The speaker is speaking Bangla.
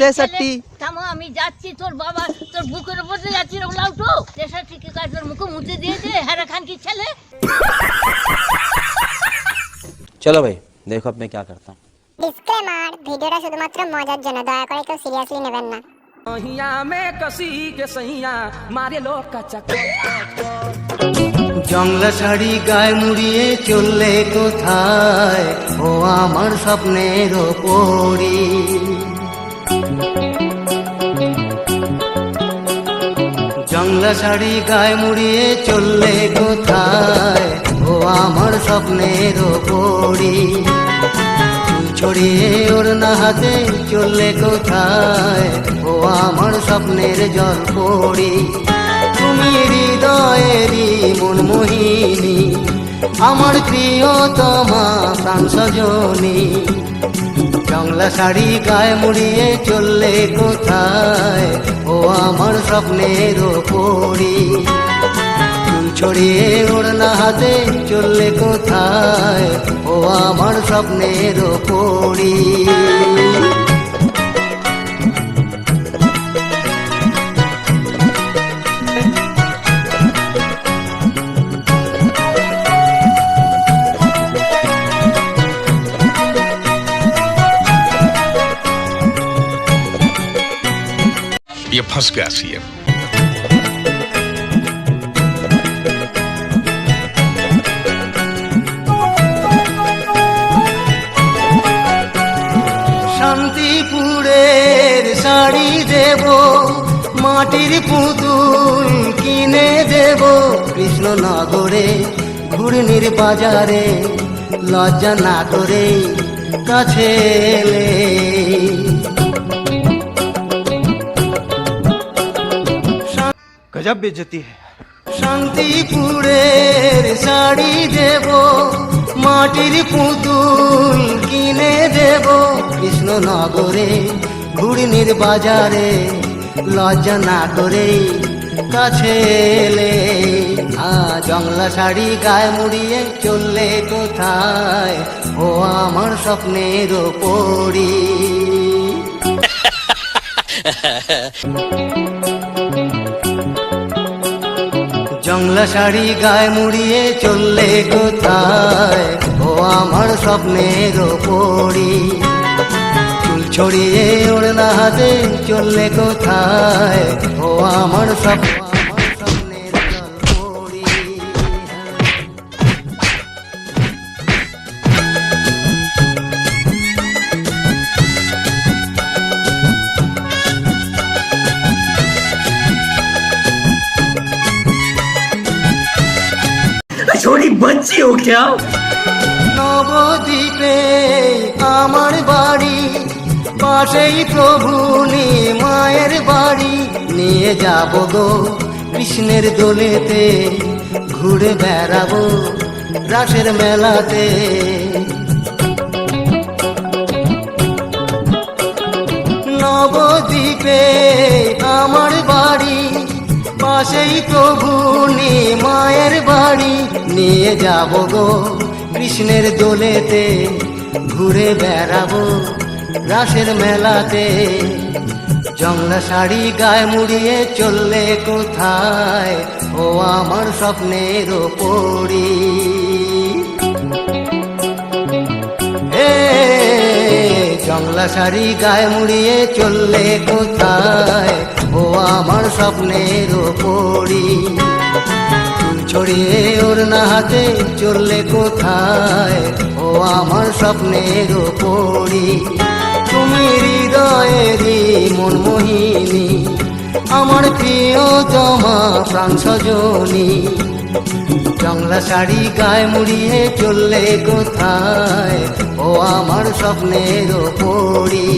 তেষট্টি থামো আমি যাচ্ছি তোর বাবা তোর বুকের উপর দিয়ে যাচ্ছি রে লাউটো তেষট্টি কি কাজ তোর মুখে মুছে দিয়েছে হ্যাঁ খান কি ছেলে? চলো ভাই দেখো আপনি কি করতাম। ডিসক্লেমার ভিডিওটা শুধুমাত্র মজার জন্য দয়া করে কেউ সিরিয়াসলি নেবেন না। জংলা শাড়ি গায়ে মুড়িয়ে চললে কোথায়? ও আমার স্বপ্নের পরী জংলা শাড়ি গায়ে মুড়িয়ে চললে কোথায়? ও আমার স্বপ্নের পড়ি ছড়িয়ে ওর না হাতে চললে কোথায়? ও আমার স্বপ্নের জল পড়ি তুমি হৃদয়েরই মন মোহিনী আমার প্রিয়তমা প্রাণ সজনী জংলা শাড়ি গায়ে মুড়িয়ে চললে ও আমার স্বপ্নের পড়ি চুল ছড়িয়ে ওড়না হাতে চললে কোথায়? ও আমার স্বপ্নের পড়ি ये फंस गया सीएम শান্তিপুরের শাড়ি দেব মাটির পুতুল কিনে দেব কৃষ্ণনগরে ঘুরনির বাজারে লজ্জা না করে কাছে এলে गजब बेइज्जती है শান্তিপুরের শাড়ি দেব মাটির পুতুল কিনে দেব কৃষ্ণনগরে ঘুড়নির বাজারে লজ্জা না করে কাছে এলে আ জংলা শাড়ি গায়ে মুড়িয়ে চললে কোথায় ও আমার স্বপ্নের পড়ি জংলা শাড়ি গায়ে মুড়িয়ে চললে কোথায়? ও আমার স্বপ্নের পড়ি চুল ছড়িয়ে ওড়না হাতে চললে কোথায়? ও আমার স্বপ্ন নবদ্বীপে আমার বাড়ি, পাশেই প্রভু মায়ের বাড়ি। নিয়ে যাব গো কৃষ্ণের দোলেতে, ঘুরে বেড়াবো রাসের মেলাতে। নবদ্বীপে আমার বাড়ি, পাশেই প্রভু বাড়ি নিয়ে যাব গো। কৃষ্ণের দোলেতে ঘুরে বেড়াবো রাসের মেলাতে। জংলা শাড়ি গায়ে মুড়িয়ে চললে কোথায়? ও আমার স্বপ্নের হে জংলা শাড়ি গায়ে মুড়িয়ে চললে কোথায়? ও আমার স্বপ্নের পড়ি ছড়িয়ে না হাতে চললে কোথায়? ও আমার স্বপ্নের পড়ি তুমি হৃদয়েরই মন মোহিনী। আমার প্রিয় জমা প্রাণ জংলা শাড়ি গায়ে মুড়িয়ে চললে কোথায়? ও আমার স্বপ্নের পড়ি